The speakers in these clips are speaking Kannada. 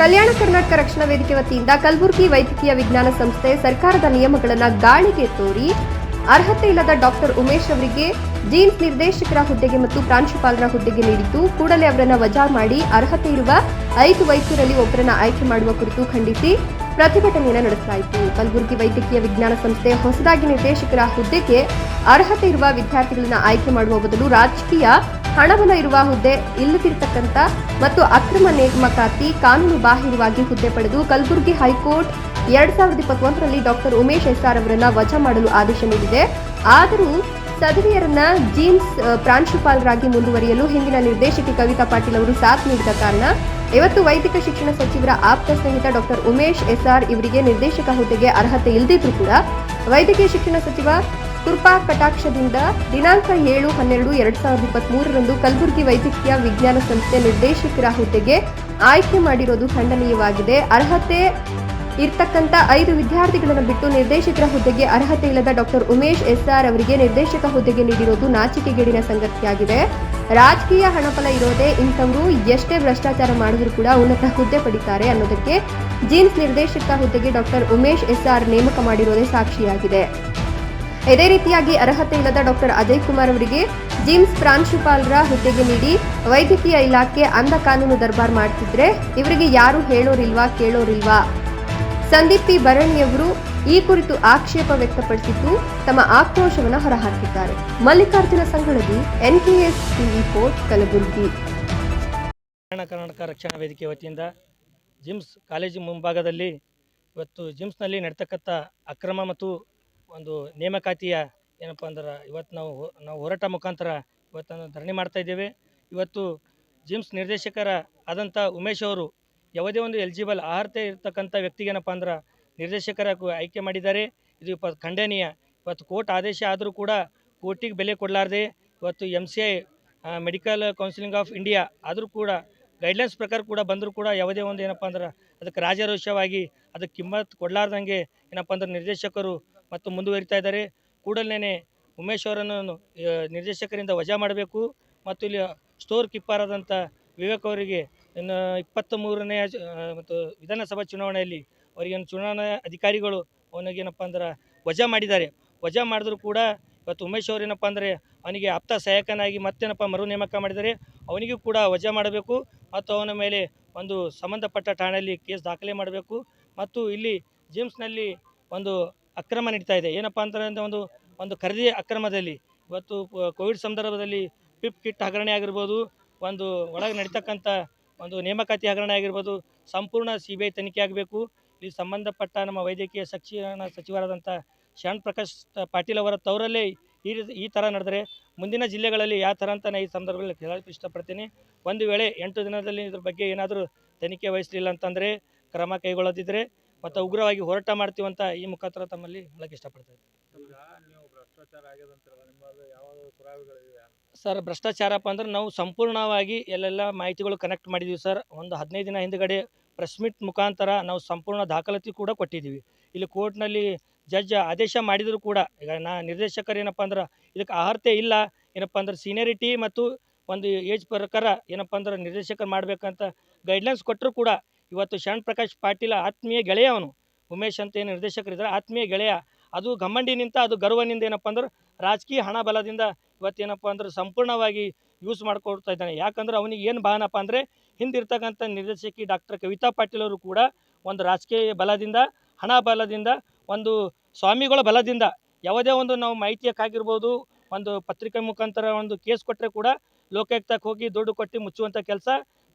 ಕಲ್ಯಾಣ ಕರ್ನಾಟಕ ರಕ್ಷಣಾ ವೇದಿಕೆ ವತಿಯಿಂದ ಕಲಬುರಗಿ ವೈದ್ಯಕೀಯ ವಿಜ್ಞಾನ ಸಂಸ್ಥೆ ಸರ್ಕಾರದ ನಿಯಮಗಳನ್ನು ಗಾಳಿಗೆ ತೋರಿ ಅರ್ಹತೆ ಇಲ್ಲದ ಡಾಕ್ಟರ್ ಉಮೇಶ್ ಅವರಿಗೆ ಜೀನ್ಸ್ ನಿರ್ದೇಶಕರ ಹುದ್ದೆಗೆ ಮತ್ತು ಪ್ರಾಂಶುಪಾಲರ ಹುದ್ದೆಗೆ ನೀಡಿದ್ದು ಕೂಡಲೇ ಅವರನ್ನು ವಜಾ ಮಾಡಿ ಅರ್ಹತೆ ಇರುವ ಐದು ವೈದ್ಯರಲ್ಲಿ ಒಬ್ಬರನ್ನು ಆಯ್ಕೆ ಮಾಡುವ ಕುರಿತು ಖಂಡಿಸಿ ಪ್ರತಿಭಟನೆಯನ್ನು ನಡೆಸಲಾಯಿತು ಕಲಬುರಗಿ ವೈದ್ಯಕೀಯ ವಿಜ್ಞಾನ ಸಂಸ್ಥೆ ಹೊಸದಾಗಿ ನಿರ್ದೇಶಕರ ಹುದ್ದೆಗೆ ಅರ್ಹತೆ ಇರುವ ವಿದ್ಯಾರ್ಥಿಗಳನ್ನು ಆಯ್ಕೆ ಮಾಡುವ ಬದಲು ರಾಜಕೀಯ ಹಣಬಲ ಇರುವ ಹುದ್ದೆ ಇಲ್ಲದಿರತಕ್ಕಂಥ ಮತ್ತು ಅಕ್ರಮ ನೇಮಕಾತಿ ಕಾನೂನು ಬಾಹಿರವಾಗಿ ಹುದ್ದೆ ಪಡೆದು ಕಲಬುರಗಿ ಹೈಕೋರ್ಟ್ ಎರಡ್ ಸಾವಿರದ ಇಪ್ಪತ್ತೊಂದರಲ್ಲಿ ಡಾಕ್ಟರ್ ಉಮೇಶ್ ಎಸ್ಆರ್ ಅವರನ್ನ ವಜಾ ಮಾಡಲು ಆದೇಶ ನೀಡಿದೆ. ಆದರೂ ಸದರಿಯರನ್ನ ಜೀನ್ಸ್ ಪ್ರಾಂಶುಪಾಲರಾಗಿ ಮುಂದುವರಿಯಲು ಹಿಂದಿನ ನಿರ್ದೇಶಕಿ ಕವಿತಾ ಪಾಟೀಲ್ ಅವರು ಸಾಥ್ ನೀಡಿದ ಕಾರಣ ಇವತ್ತು ವೈದಿಕ ಶಿಕ್ಷಣ ಸಚಿವರ ಆಪ್ತ ಸ್ನೇಹಿತ ಡಾಕ್ಟರ್ ಉಮೇಶ್ ಎಸ್ಆರ್ ಇವರಿಗೆ ನಿರ್ದೇಶಕ ಹುದ್ದೆಗೆ ಅರ್ಹತೆ ಇಲ್ಲದಿದ್ರೂ ಕೂಡ ವೈದ್ಯಕೀಯ ಶಿಕ್ಷಣ ಸಚಿವ ಕೃಪಾ ಕಟಾಕ್ಷದಿಂದ ದಿನಾಂಕ ಏಳು ಹನ್ನೆರಡು ಎರಡ್ ಸಾವಿರದ ಇಪ್ಪತ್ತ್ ಮೂರರಂದು ಕಲಬುರಗಿ ವೈದ್ಯಕೀಯ ವಿಜ್ಞಾನ ಸಂಸ್ಥೆ ನಿರ್ದೇಶಕರ ಹುದ್ದೆಗೆ ಆಯ್ಕೆ ಮಾಡಿರೋದು ಖಂಡನೀಯವಾಗಿದೆ. ಅರ್ಹತೆ ಇರ್ತಕ್ಕಂಥ ಐದು ವಿದ್ಯಾರ್ಥಿಗಳನ್ನು ಬಿಟ್ಟು ನಿರ್ದೇಶಕರ ಹುದ್ದೆಗೆ ಅರ್ಹತೆ ಇಲ್ಲದ ಡಾಕ್ಟರ್ ಉಮೇಶ್ ಎಸ್ಆರ್ ಅವರಿಗೆ ನಿರ್ದೇಶಕ ಹುದ್ದೆಗೆ ನೀಡಿರೋದು ನಾಚಿಕೆಗೇಡಿನ ಸಂಗತಿಯಾಗಿದೆ. ರಾಜಕೀಯ ಹಣಫಲ ಇರೋದೇ ಇಂಥವರು ಎಷ್ಟೇ ಭ್ರಷ್ಟಾಚಾರ ಮಾಡಿದ್ರು ಕೂಡ ಉನ್ನತ ಹುದ್ದೆ ಪಡಿತಾರೆ ಅನ್ನೋದಕ್ಕೆ ಜೀನ್ಸ್ ನಿರ್ದೇಶಕ ಹುದ್ದೆಗೆ ಡಾಕ್ಟರ್ ಉಮೇಶ್ ಎಸ್ಆರ್ ನೇಮಕ ಮಾಡಿರೋದೇ ಸಾಕ್ಷಿಯಾಗಿದೆ. ಇದೇ ರೀತಿಯಾಗಿ ಅರ್ಹತೆ ಇಲ್ಲದ ಡಾಕ್ಟರ್ ಅಜಯ್ ಕುಮಾರ್ ಅವರಿಗೆ ಜಿಮ್ಸ್ ಪ್ರಾಂಶುಪಾಲರ ಹುದ್ದೆಗೆ ನೀಡಿ ವೈದ್ಯಕೀಯ ಇಲಾಖೆ ಅಂಧ ಕಾನೂನು ದರ್ಬಾರ್ ಮಾಡ್ತಿದ್ರೆ ಇವರಿಗೆ ಯಾರು ಹೇಳೋರಿಲ್ವಾ, ಕೇಳೋರಿಲ್ವಾ? ಸಂದೀಪ್ ಪಿ. ಭರಣಿಯವರು ಈ ಕುರಿತು ಆಕ್ಷೇಪ ವ್ಯಕ್ತಪಡಿಸಿದ್ದು ತಮ್ಮ ಆಕ್ರೋಶವನ್ನು ಹೊರಹಾಕಿದ್ದಾರೆ. Mallikarjuna Sangolli NKS TV for Kalaburagi Karnataka Rakshana Vedike ವತಿಯಿಂದ ಜಿಮ್ಸ್ ಕಾಲೇಜು ಮುಂಭಾಗದಲ್ಲಿ ಇವತ್ತು ಜಿಮ್ಸ್ನಲ್ಲಿ ನಡ್ತಕ್ಕಂಥ ಅಕ್ರಮ ಮತ್ತು ಒಂದು ನೇಮಕಾತಿಯ ಏನಪ್ಪ ಅಂದ್ರೆ ಇವತ್ತು ನಾವು ನಾವು ಹೋರಾಟ ಮುಖಾಂತರ ಇವತ್ತು ನಾವು ಧರಣಿ ಮಾಡ್ತಾ ಇದ್ದೇವೆ. ಇವತ್ತು ಜಿಮ್ಸ್ ನಿರ್ದೇಶಕರ ಆದಂಥ ಉಮೇಶ್ ಅವರು ಯಾವುದೇ ಒಂದು ಎಲಿಜಿಬಲ್ ಅರ್ಹತೆ ಇರ್ತಕ್ಕಂಥ ವ್ಯಕ್ತಿಗೇನಪ್ಪ ಅಂದ್ರೆ ನಿರ್ದೇಶಕರ ಆಯ್ಕೆ ಮಾಡಿದ್ದಾರೆ. ಇದು ಇಪ್ಪ ಖಂಡನೀಯ. ಇವತ್ತು ಕೋರ್ಟ್ ಆದೇಶ ಆದರೂ ಕೂಡ ಕೋರ್ಟಿಗೆ ಬೆಲೆ ಕೊಡಲಾರ್ದೆ ಇವತ್ತು M C I medical counselling of India ಆದರೂ ಕೂಡ ಗೈಡ್ಲೈನ್ಸ್ ಪ್ರಕಾರ ಕೂಡ ಬಂದರೂ ಕೂಡ ಯಾವುದೇ ಒಂದು ಏನಪ್ಪ ಅಂದ್ರೆ ಅದಕ್ಕೆ ರಾಜಾರೋಷವಾಗಿ ಅದಕ್ಕೆ ಕಿಮ್ಮತ್ತು ಕೊಡಲಾರ್ದಂಗೆ ಏನಪ್ಪ ಅಂದ್ರೆ ನಿರ್ದೇಶಕರು ಮತ್ತು ಮುಂದುವರಿತಾ ಇದ್ದಾರೆ. ಕೂಡಲೇ ಉಮೇಶ್ ಅವರನ್ನು ನಿರ್ದೇಶಕರಿಂದ ವಜಾ ಮಾಡಬೇಕು. ಮತ್ತು ಇಲ್ಲಿ ಸ್ಟೋರ್ ಕೀಪರ್ ಆದಂಥ ವಿವೇಕ್ ಅವರಿಗೆ ಇನ್ನು ಇಪ್ಪತ್ತ ಮೂರನೇ ಮತ್ತು ವಿಧಾನಸಭಾ ಚುನಾವಣೆಯಲ್ಲಿ ಅವರಿಗೆ ಚುನಾವಣಾ ಅಧಿಕಾರಿಗಳು ಅವನಿಗೇನಪ್ಪ ಅಂದ್ರೆ ವಜಾ ಮಾಡಿದ್ದಾರೆ. ವಜಾ ಮಾಡಿದ್ರು ಕೂಡ ಇವತ್ತು ಉಮೇಶ್ ಅವರೇನಪ್ಪ ಅಂದರೆ ಅವನಿಗೆ ಆಪ್ತ ಸಹಾಯಕನಾಗಿ ಮತ್ತೇನಪ್ಪ ಮರು ನೇಮಕ ಮಾಡಿದರೆ ಅವನಿಗೂ ಕೂಡ ವಜಾ ಮಾಡಬೇಕು. ಮತ್ತು ಅವನ ಮೇಲೆ ಒಂದು ಸಂಬಂಧಪಟ್ಟ ಠಾಣೆಯಲ್ಲಿ ಕೇಸ್ ದಾಖಲೆ ಮಾಡಬೇಕು. ಮತ್ತು ಇಲ್ಲಿ ಜಿಮ್ಸ್ನಲ್ಲಿ ಒಂದು ಅಕ್ರಮ ನಡೀತಾ ಇದೆ. ಏನಪ್ಪ ಅಂತಂದರೆ ಒಂದು ಒಂದು ಖರೀದಿ ಅಕ್ರಮದಲ್ಲಿ, ಇವತ್ತು ಕೋವಿಡ್ ಸಂದರ್ಭದಲ್ಲಿ ಪಿಪ್ ಕಿಟ್ ಹಗರಣೆ ಆಗಿರ್ಬೋದು, ಒಂದು ಒಳಗೆ ನಡೀತಕ್ಕಂಥ ಒಂದು ನೇಮಕಾತಿ ಹಗರಣ ಆಗಿರ್ಬೋದು, ಸಂಪೂರ್ಣ ಸಿ ಬಿ ಐ ತನಿಖೆ ಆಗಬೇಕು. ಇಲ್ಲಿ ಸಂಬಂಧಪಟ್ಟ ನಮ್ಮ ವೈದ್ಯಕೀಯ ಶಿಕ್ಷಣ ಸಚಿವರಾದಂಥ ಶರಣ್ ಪ್ರಕಾಶ್ ಪಾಟೀಲ್ ಅವರ ತವರಲ್ಲೇ ಈ ಈ ಥರ ನಡೆದರೆ ಮುಂದಿನ ಜಿಲ್ಲೆಗಳಲ್ಲಿ ಯಾವ ಥರ ಅಂತ ನಾನು ಈ ಸಂದರ್ಭದಲ್ಲಿ ಹೇಳಕ್ಕೆ ಇಷ್ಟಪಡ್ತೀನಿ. ಒಂದು ವೇಳೆ ಎಂಟು ದಿನದಲ್ಲಿ ಇದ್ರ ಬಗ್ಗೆ ಏನಾದರೂ ತನಿಖೆ ವಹಿಸಲಿಲ್ಲ ಅಂತಂದರೆ ಕ್ರಮ ಕೈಗೊಳ್ಳದಿದ್ದರೆ ಮತ್ತು ಉಗ್ರವಾಗಿ ಹೋರಾಟ ಮಾಡ್ತೀವಂತ ಈ ಮುಖಾಂತರ ತಮ್ಮಲ್ಲಿ ಹೇಳಕ್ಕೆ ಇಷ್ಟಪಡ್ತೇವೆ ಸರ್ ಸರ್ ಭ್ರಷ್ಟಾಚಾರಪ್ಪ ಅಂದ್ರೆ ನಾವು ಸಂಪೂರ್ಣವಾಗಿ ಎಲ್ಲೆಲ್ಲ ಮಾಹಿತಿಗಳು ಕನೆಕ್ಟ್ ಮಾಡಿದ್ದೀವಿ ಸರ್. ಒಂದು ಹದಿನೈದು ದಿನ ಹಿಂದ್ಗಡೆ ಪ್ರೆಸ್ ಮೀಟ್ ಮುಖಾಂತರ ನಾವು ಸಂಪೂರ್ಣ ದಾಖಲಾತಿ ಕೂಡ ಕೊಟ್ಟಿದ್ದೀವಿ ಇಲ್ಲಿ ಕೋರ್ಟ್ನಲ್ಲಿ ಜಡ್ಜ್ ಆದೇಶ ಮಾಡಿದರೂ ಕೂಡ. ಈಗ ನಾ ನಿರ್ದೇಶಕರು ಏನಪ್ಪ ಅಂದ್ರೆ ಇದಕ್ಕೆ ಅರ್ಹತೆ ಇಲ್ಲ. ಏನಪ್ಪ ಅಂದ್ರೆ ಸೀನಿಯರಿಟಿ ಮತ್ತು ಒಂದು ಏಜ್ ಪ್ರಕಾರ ಏನಪ್ಪ ಅಂದ್ರೆ ನಿರ್ದೇಶಕರು ಮಾಡಬೇಕಂತ ಗೈಡ್ಲೈನ್ಸ್ ಕೊಟ್ಟರು ಕೂಡ ಇವತ್ತು ಶರಣ್ ಪ್ರಕಾಶ್ ಪಾಟೀಲ ಆತ್ಮೀಯ ಗೆಳೆಯ ಅವನು. ಉಮೇಶ್ ಅಂತ ಏನು ನಿರ್ದೇಶಕರಿದ್ದಾರೆ ಆತ್ಮೀಯ ಗೆಳೆಯ. ಅದು ಗಮ್ಮಂಡಿನಿಂದ ಅದು ಗರ್ವನಿಂದ ಏನಪ್ಪ ಅಂದ್ರೆ ರಾಜಕೀಯ ಹಣ ಬಲದಿಂದ ಇವತ್ತೇನಪ್ಪ ಅಂದ್ರೆ ಸಂಪೂರ್ಣವಾಗಿ ಯೂಸ್ ಮಾಡ್ಕೊಡ್ತಾ ಇದ್ದಾನೆ. ಯಾಕಂದ್ರೆ ಅವನಿಗೆ ಏನು ಭಾವನಪ್ಪ ಅಂದರೆ ಹಿಂದಿರ್ತಕ್ಕಂಥ ನಿರ್ದೇಶಕಿ ಡಾಕ್ಟರ್ ಕವಿತಾ ಪಾಟೀಲ್ ಅವರು ಕೂಡ ಒಂದು ರಾಜಕೀಯ ಬಲದಿಂದ, ಹಣ ಬಲದಿಂದ, ಒಂದು ಸ್ವಾಮಿಗಳ ಬಲದಿಂದ ಯಾವುದೇ ಒಂದು ನಾವು ಮಾಹಿತಿಯಕ್ಕಾಗಿರ್ಬೋದು, ಒಂದು ಪತ್ರಿಕೆ ಮುಖಾಂತರ ಒಂದು ಕೇಸ್ ಕೊಟ್ಟರೆ ಕೂಡ ಲೋಕಾಯುಕ್ತಕ್ಕೆ ಹೋಗಿ ದುಡ್ಡು ಕೊಟ್ಟು ಮುಚ್ಚುವಂಥ ಕೆಲಸ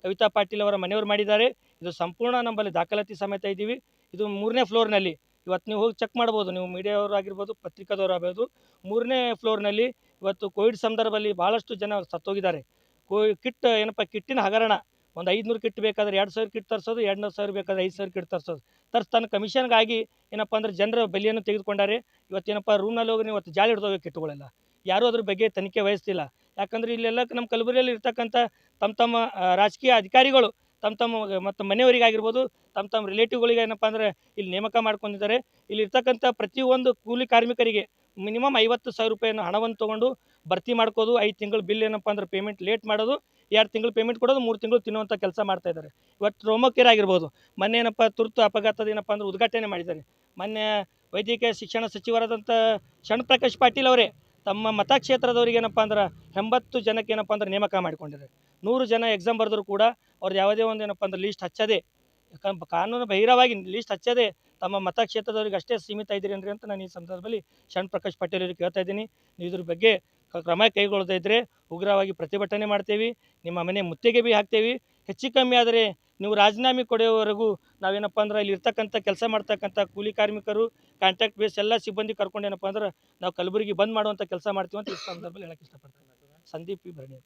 ಕವಿತಾ ಪಾಟೀಲ್ ಅವರ ಮನೆಯವರು ಮಾಡಿದ್ದಾರೆ. ಇದು ಸಂಪೂರ್ಣ ನಮ್ಮಲ್ಲಿ ದಾಖಲಾತಿ ಸಮೇತ ಇದ್ದೀವಿ. ಇದು ಮೂರನೇ ಫ್ಲೋರ್ನಲ್ಲಿ. ಇವತ್ತು ನೀವು ಹೋಗಿ ಚೆಕ್ ಮಾಡ್ಬೋದು. ನೀವು ಮೀಡಿಯಾವರಾಗಿರ್ಬೋದು, ಪತ್ರಿಕಾದವರು ಆಗ್ಬೋದು. ಮೂರನೇ ಫ್ಲೋರ್ನಲ್ಲಿ ಇವತ್ತು ಕೋವಿಡ್ ಸಂದರ್ಭದಲ್ಲಿ ಭಾಳಷ್ಟು ಜನ ಸತ್ತೋಗಿದ್ದಾರೆ. ಕೋ, ಕಿಟ್ ಏನಪ್ಪ, ಕಿಟ್ಟಿನ ಹಗರಣ. ಒಂದು ಐದುನೂರು ಕಿಟ್ ಬೇಕಾದ್ರೆ ಎರಡು ಸಾವಿರ ಕಿಟ್ ತರಿಸೋದು ಎರಡು ಸಾವಿರ ಬೇಕಾದ್ರೆ ಐದು ಸಾವಿರ ಕಿಟ್ ತರಿಸೋದು. ತರ್ಸ್ ತನ್ನ ಕಮಿಷನ್ಗಾಗಿ ಏನಪ್ಪ ಅಂದ್ರೆ ಜನರ ಬೆಲೆಯನ್ನು ತೆಗೆದುಕೊಂಡಾರೆ. ಇವತ್ತೇನಪ್ಪ ರೂಮ್ನಲ್ಲಿ ಹೋಗಿ ಇವತ್ತು ಜಾಲಿ ಹಿಡ್ದೋಗಿ ಕಿಟ್ಗಳೆಲ್ಲ ಯಾರೂ ಅದ್ರ ಬಗ್ಗೆ ತನಿಖೆ ವಹಿಸ್ತಿಲ್ಲ. ಯಾಕಂದ್ರೆ ಇಲ್ಲೆಲ್ಲ ನಮ್ಮ ಕಲಬುರಗಿಯಲ್ಲಿ ಇರ್ತಕ್ಕಂಥ ತಮ್ಮ ತಮ್ಮ ರಾಜಕೀಯ ಅಧಿಕಾರಿಗಳು ತಮ್ಮ ತಮ್ಮ, ಮತ್ತು ಮನೆಯವರಿಗಾಗಿರ್ಬೋದು, ತಮ್ಮ ತಮ್ಮ ರಿಲೇಟಿವ್ಗಳಿಗೆ ಏನಪ್ಪ ಅಂದರೆ ಇಲ್ಲಿ ನೇಮಕ ಮಾಡ್ಕೊಂಡಿದ್ದಾರೆ. ಇಲ್ಲಿ ಇರ್ತಕ್ಕಂಥ ಪ್ರತಿಯೊಂದು ಕೂಲಿ ಕಾರ್ಮಿಕರಿಗೆ ಮಿನಿಮಮ್ ಐವತ್ತು ಸಾವಿರ ರೂಪಾಯಿಯನ್ನು ಹಣವನ್ನು ತೊಗೊಂಡು ಭರ್ತಿ ಮಾಡ್ಕೋದು, ಐದು ತಿಂಗಳು ಬಿಲ್ ಏನಪ್ಪ ಅಂದ್ರೆ ಪೇಮೆಂಟ್ ಲೇಟ್ ಮಾಡೋದು, ಎರಡು ತಿಂಗಳು ಪೇಮೆಂಟ್ ಕೊಡೋದು, ಮೂರು ತಿಂಗಳು ತಿನ್ನುವಂಥ ಕೆಲಸ ಮಾಡ್ತಾ ಇದ್ದಾರೆ. ಇವತ್ತು ರೋಮಕೇರ್ ಆಗಿರ್ಬೋದು ಮೊನ್ನೆ ಏನಪ್ಪ ತುರ್ತು ಅಪಘಾತದ ಏನಪ್ಪ ಅಂದ್ರೆ ಉದ್ಘಾಟನೆ ಮಾಡಿದ್ದಾರೆ. ಮೊನ್ನೆ ವೈದ್ಯಕೀಯ ಶಿಕ್ಷಣ ಸಚಿವರಾದಂಥ ಶರಣ್ ಪಾಟೀಲ್ ಅವರೇ ತಮ್ಮ ಮತಕ್ಷೇತ್ರದವ್ರಿಗೆ ಏನಪ್ಪ ಅಂದ್ರೆ ಎಂಬತ್ತು ಜನಕ್ಕೆ ಏನಪ್ಪ ಅಂದ್ರೆ ನೇಮಕ ಮಾಡಿಕೊಂಡಿದ್ದಾರೆ. ನೂರು ಜನ ಎಕ್ಸಾಮ್ ಬರೆದ್ರು ಕೂಡ ಅವ್ರದ್ದು ಯಾವುದೇ ಒಂದು ಏನಪ್ಪ ಅಂದ್ರೆ ಲೀಸ್ಟ್ ಹಚ್ಚದೆ. ಕಾನೂನು ಬಹಿರವಾಗಿ ಲೀಸ್ಟ್ ಹಚ್ಚದೆ. ತಮ್ಮ ಮತಕ್ಷೇತ್ರದವ್ರಿಗೆ ಅಷ್ಟೇ ಸೀಮಿತ ಇದ್ದೀರಿ ಅಂದ್ರೆ ಅಂತ ನಾನು ಈ ಸಂದರ್ಭದಲ್ಲಿ ಶರಣ್ ಪ್ರಕಾಶ್ ಪಟೇಲ್ ಅವರಿಗೆ ಕೇಳ್ತಾ ಇದ್ದೀನಿ. ನೀವು ಇದ್ರ ಬಗ್ಗೆ ಕ್ರಮ ಕೈಗೊಳ್ಳದೇ ಇದ್ದರೆ ಉಗ್ರವಾಗಿ ಪ್ರತಿಭಟನೆ ಮಾಡ್ತೇವೆ. ನಿಮ್ಮ ಮನೆ ಮುತ್ತಿಗೆ ಬಿ ಹಾಕ್ತೇವೆ. ಹೆಚ್ಚು ಕಮ್ಮಿ ಆದರೆ ನೀವು ರಾಜೀನಾಮೆ ಕೊಡೋವರೆಗೂ ನಾವೇನಪ್ಪ ಅಂದ್ರೆ ಇಲ್ಲಿ ಇರ್ತಕ್ಕಂಥ ಕೆಲಸ ಮಾಡ್ತಕ್ಕಂಥ ಕೂಲಿ ಕಾರ್ಮಿಕರು ಕಾಂಟ್ರಾಕ್ಟ್ ಬೇಸ್ ಎಲ್ಲ ಸಿಬ್ಬಂದಿ ಕರ್ಕೊಂಡೇನಪ್ಪ ಅಂದ್ರೆ ನಾವು ಕಲಬುರಗಿ ಬಂದ್ ಮಾಡುವಂಥ ಕೆಲಸ ಮಾಡ್ತೀವಿ ಅಂತ ಈ ಸಂದರ್ಭದಲ್ಲಿ ಹೇಳಕ್ಕೆ ಇಷ್ಟಪಡ್ತೀನಿ. ಸಂದೀಪ್ ಭರಣಿ